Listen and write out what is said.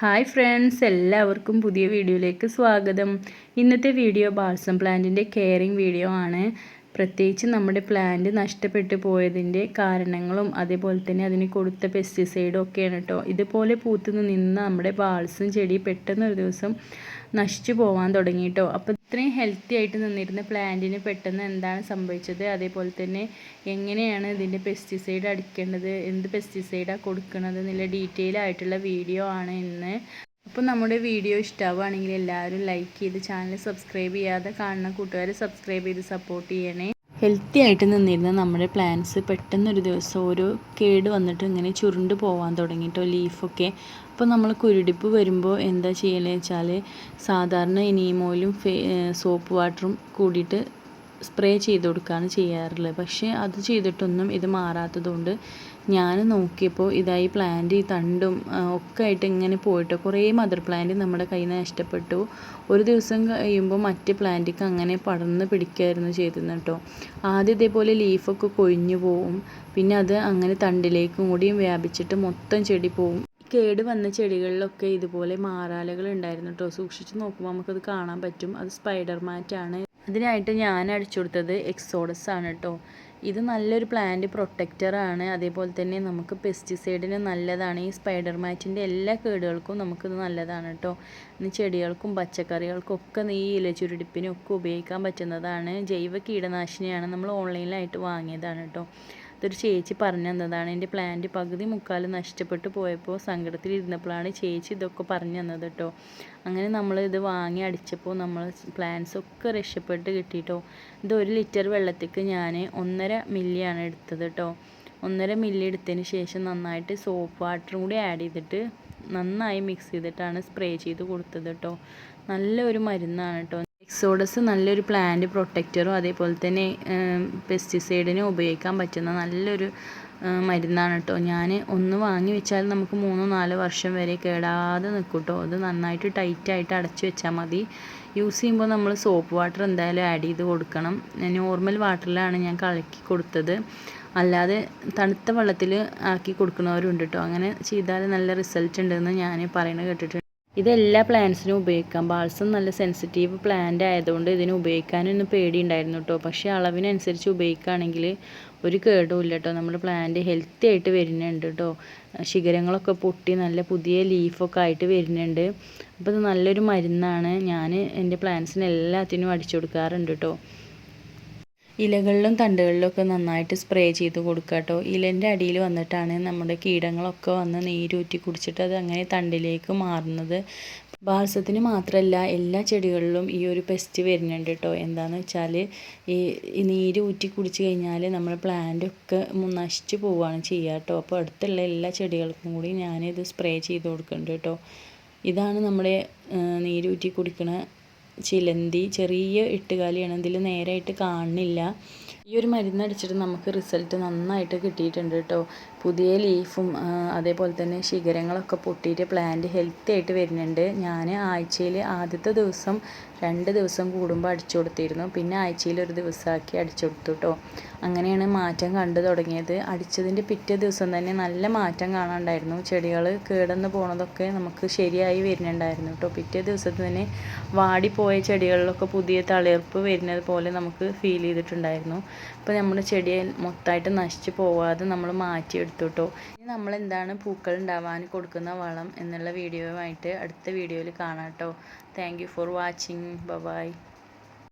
Hi friends എല്ലാവർക്കും പുതിയ വീഡിയോയിലേക്ക് സ്വാഗതം. ഇന്നത്തെ വീഡിയോ ബാൾസം പ്ലാന്റിന്റെ കെയറിങ് വീഡിയോ ആണ്. പ്രത്യേകിച്ച് നമ്മുടെ പ്ലാന്റ് നഷ്ടപ്പെട്ടു പോയതിന്റെ കാരണങ്ങളും അതേപോലെ തന്നെ അതിന് കൊടുത്ത പെസ്റ്റിസൈഡും ഒക്കെയാണ് കേട്ടോ. ഇതുപോലെ പൂത്തു നിന്ന നമ്മുടെ ബാൾസും ചെടി പെട്ടെന്ന് ഒരു ദിവസം നശിച്ചു പോകാൻ തുടങ്ങി കേട്ടോ. അപ്പോൾ ഇത്രയും ഹെൽത്തി ആയിട്ട് നിന്നിരുന്ന പ്ലാന്റിന് പെട്ടെന്ന് എന്താണ് സംഭവിച്ചത്? അതേപോലെ തന്നെ എങ്ങനെയാണ് ഇതിന്റെ പെസ്റ്റിസൈഡ് അടിക്കേണ്ടത്? എന്ത് പെസ്റ്റിസൈഡാണ് കൊടുക്കുന്നത് എന്നുള്ള ഡീറ്റെയിൽ ആയിട്ടുള്ള വീഡിയോ ആണ് ഇന്ന്. അപ്പോൾ നമ്മുടെ വീഡിയോ ഇഷ്ടമാവുകയാണെങ്കിൽ എല്ലാവരും ലൈക്ക് ചെയ്ത് ചാനൽ സബ്സ്ക്രൈബ് ചെയ്യാതെ കാണുന്ന കൂട്ടുകാർ സബ്സ്ക്രൈബ് ചെയ്ത് സപ്പോർട്ട് ചെയ്യണേ. ഹെൽത്തി ആയിട്ട് നിന്നിരുന്ന നമ്മുടെ പ്ലാന്റ്സ് പെട്ടെന്നൊരു ദിവസം ഓരോ കേട് വന്നിട്ട് ഇങ്ങനെ ചുരുണ്ട് പോകാൻ തുടങ്ങിയിട്ടോ ലീഫൊക്കെ അപ്പോൾ നമ്മൾ കുരുടിപ്പ് വരുമ്പോൾ എന്താ ചെയ്യണമെന്ന് വെച്ചാൽ സാധാരണ ഇനിമോയിലും സോപ്പ് വാട്ടറും കൂടിയിട്ട് സ്പ്രേ ചെയ്ത് കൊടുക്കുകയാണ് ചെയ്യാറുള്ളത്. പക്ഷേ അത് ചെയ്തിട്ടൊന്നും ഇത് മാറാത്തതുകൊണ്ട് ഞാൻ നോക്കിയപ്പോൾ ഇതായി പ്ലാന്റ് ഈ തണ്ടും ഒക്കെ ആയിട്ട് ഇങ്ങനെ പോയിട്ട്. കുറേ മദർ പ്ലാന്റ് നമ്മുടെ കയ്യിൽ നിന്ന് നഷ്ടപ്പെട്ടു. ഒരു ദിവസം കഴിയുമ്പോൾ മറ്റ് പ്ലാന്റിക്ക് അങ്ങനെ പടർന്ന് പിടിക്കുമായിരുന്നു ചെയ്തിരുന്നു കേട്ടോ ആദ്യം ഇതേപോലെ ലീഫൊക്കെ കൊഴിഞ്ഞു പോവും. പിന്നെ അത് അങ്ങനെ തണ്ടിലേക്കും കൂടിയും വ്യാപിച്ചിട്ട് മൊത്തം ചെടി പോവും. കേട് വന്ന ചെടികളിലൊക്കെ ഇതുപോലെ മാറാലകൾ ഉണ്ടായിരുന്നു കേട്ടോ സൂക്ഷിച്ച് നോക്കുമ്പോൾ നമുക്കത് കാണാൻ പറ്റും. അത് സ്പൈഡർ മാറ്റാണ് അതിനായിട്ട് ഞാൻ അടിച്ചു കൊടുത്തത് എക്സോഡസ് ആണ് കേട്ടോ ഇത് നല്ലൊരു പ്ലാന്റ് പ്രൊട്ടക്റ്ററാണ് അതേപോലെ തന്നെ നമുക്ക് പെസ്റ്റിസൈഡിന് നല്ലതാണ്. ഈ സ്പൈഡർ മാറ്റിന്റെ എല്ലാ കേടുകൾക്കും നമുക്കിത് നല്ലതാണ് കേട്ടോ ചെടികൾക്കും പച്ചക്കറികൾക്കും ഒക്കെ ഈ ഇല ചുരുടിപ്പിനും ഒക്കെ ഉപയോഗിക്കാൻ പറ്റുന്നതാണ്. ജൈവ കീടനാശിനിയാണ് നമ്മൾ ഓൺലൈനിലായിട്ട് വാങ്ങിയതാണ് കേട്ടോ ഇതൊരു ചേച്ചി പറഞ്ഞു തന്നതാണ് എന്റെ പ്ലാന്റ് പകുതി മുക്കാൽ നഷ്ടപ്പെട്ടു പോയപ്പോൾ സങ്കടത്തിൽ ഇരുന്നപ്പോഴാണ് ചേച്ചി ഇതൊക്കെ പറഞ്ഞു തന്നത് കേട്ടോ അങ്ങനെ നമ്മൾ ഇത് വാങ്ങി അടിച്ചപ്പോൾ നമ്മൾ പ്ലാന്റ്സ് ഒക്കെ രക്ഷപ്പെട്ട് കിട്ടിയിട്ടോ ഇത് ഒരു ലിറ്റർ വെള്ളത്തേക്ക് ഞാൻ ഒന്നര മില്ലിയാണ് എടുത്തത് കേട്ടോ ഒന്നര മില്ലി എടുത്തതിന് ശേഷം നന്നായിട്ട് സോപ്പ് വാട്ടറും കൂടി ആഡ് ചെയ്തിട്ട് നന്നായി മിക്സ് ചെയ്തിട്ടാണ് സ്പ്രേ ചെയ്ത് കൊടുത്തത് കേട്ടോ നല്ലൊരു മരുന്നാണ് കേട്ടോ എക്സോഡസ് നല്ലൊരു പ്ലാന്റ് പ്രൊട്ടക്റ്ററും അതേപോലെ തന്നെ പെസ്റ്റിസൈഡിനും ഉപയോഗിക്കാൻ പറ്റുന്ന നല്ലൊരു മരുന്നാണ് കേട്ടോ ഞാൻ ഒന്ന് വാങ്ങി വെച്ചാൽ നമുക്ക് മൂന്നോ നാലോ വർഷം വരെ കേടാതെ നിൽക്കും കേട്ടോ അത് നന്നായിട്ട് ടൈറ്റായിട്ട് അടച്ചു വെച്ചാൽ മതി. യൂസ് ചെയ്യുമ്പോൾ നമ്മൾ സോപ്പ് വാട്ടർ എന്തായാലും ആഡ് ചെയ്ത് കൊടുക്കണം. നോർമൽ വാട്ടറിലാണ് ഞാൻ കലക്കി കൊടുത്തത്. അല്ലാതെ തണുത്ത വെള്ളത്തിൽ ആക്കി കൊടുക്കുന്നവരുണ്ട് കേട്ടോ അങ്ങനെ ചെയ്താൽ നല്ല റിസൾട്ട് ഉണ്ടെന്ന് ഞാൻ പറയുന്നത് കേട്ടിട്ടുണ്ട്. ഇത് എല്ലാ പ്ലാന്റ്സിനും ഉപയോഗിക്കാം. ബാൾസം നല്ല സെൻസിറ്റീവ് പ്ലാന്റ് ആയതുകൊണ്ട് ഇതിന് ഉപയോഗിക്കാനൊന്നും പേടിയുണ്ടായിരുന്നു കേട്ടോ പക്ഷേ അളവിനനുസരിച്ച് ഉപയോഗിക്കുകയാണെങ്കിൽ ഒരു കേടും ഇല്ല കേട്ടോ നമ്മുടെ പ്ലാന്റ് ഹെൽത്തി ആയിട്ട് വരുന്നുണ്ട് കേട്ടോ ശിഖരങ്ങളൊക്കെ പൊട്ടി നല്ല പുതിയ ലീഫൊക്കെ ആയിട്ട് വരുന്നുണ്ട്. അപ്പോൾ ഇത് നല്ലൊരു മരുന്നാണ്. ഞാൻ എന്റെ പ്ലാന്റ്സിന് എല്ലാത്തിനും അടിച്ചു കൊടുക്കാറുണ്ട് കേട്ടോ ഇലകളിലും തണ്ടുകളിലും ഒക്കെ നന്നായിട്ട് സ്പ്രേ ചെയ്ത് കൊടുക്കുക കേട്ടോ. ഇലന്റെ അടിയിൽ വന്നിട്ടാണ് നമ്മുടെ കീടങ്ങളൊക്കെ വന്ന് നീരൂറ്റി കുടിച്ചിട്ട് അത് അങ്ങനെ തണ്ടിലേക്ക് മാറുന്നത്. ബാൾസത്തിന് മാത്രമല്ല എല്ലാ ചെടികളിലും ഈ ഒരു പെസ്റ്റ് വരുന്നുണ്ട് കേട്ടോ. എന്താണെന്ന് വെച്ചാൽ ഈ നീര് ഊറ്റി കുടിച്ച് കഴിഞ്ഞാൽ നമ്മുടെ പ്ലാന്റ് ഒക്കെ നശിച്ച് പോവുകയാണ് ചെയ്യുക കേട്ടോ. അപ്പോൾ അടുത്തുള്ള എല്ലാ ചെടികൾക്കും കൂടി ഞാനിത് സ്പ്രേ ചെയ്ത് കൊടുക്കുന്നുണ്ട് കേട്ടോ. ഇതാണ് നമ്മുടെ നീരൂറ്റി കുടിക്കുന്ന ചിലന്തി ചെറിയ ഇട്ടുകാലിയാണ്. ഇതിൽ നേരായിട്ട് കാണുന്നില്ല. ഈ ഒരു മരുന്ന് അടിച്ചിട്ട് നമുക്ക് റിസൾട്ട് നന്നായിട്ട് കിട്ടിയിട്ടുണ്ട് കേട്ടോ. പുതിയ ലീഫും അതേപോലെ തന്നെ ശിഖരങ്ങളൊക്കെ പൊട്ടിയിട്ട് പ്ലാന്റ് ഹെൽത്തി ആയിട്ട് വരുന്നുണ്ട്. ഞാൻ ആഴ്ചയിൽ ആദ്യത്തെ ദിവസം രണ്ട് ദിവസം കൂടുമ്പോൾ അടിച്ചു കൊടുത്തിരുന്നു. പിന്നെ ആഴ്ചയിൽ ഒരു ദിവസമാക്കി അടിച്ചു കൊടുത്തു കേട്ടോ. അങ്ങനെയാണ് മാറ്റം കണ്ടു തുടങ്ങിയത്. അടിച്ചതിന്റെ പിറ്റേ ദിവസം തന്നെ നല്ല മാറ്റം കാണാണ്ടായിരുന്നു. ചെടികൾ കേടന്ന് പോണതൊക്കെ നമുക്ക് ശരിയായി വരുന്നുണ്ടായിരുന്നു കേട്ടോ. പിറ്റേ ദിവസത്തിൽ തന്നെ വാടിപ്പോയ ചെടികളിലൊക്കെ പുതിയ തളിർപ്പ് വരുന്നത് പോലെ നമുക്ക് ഫീൽ ചെയ്തിട്ടുണ്ടായിരുന്നു. അപ്പോൾ നമ്മുടെ ചെടി മൊത്തമായിട്ട് നശിച്ച് പോവാതെ നമ്മൾ മാറ്റിയെടുത്തു കേട്ടോ ഇനി നമ്മൾ എന്താണ് പൂക്കൾ ഉണ്ടാവാൻ കൊടുക്കുന്ന വളം എന്നുള്ള വീഡിയോയുമായിട്ട് അടുത്ത വീഡിയോയിൽ കാണാം കേട്ടോ താങ്ക് ഫോർ വാച്ചിങ് ബൈ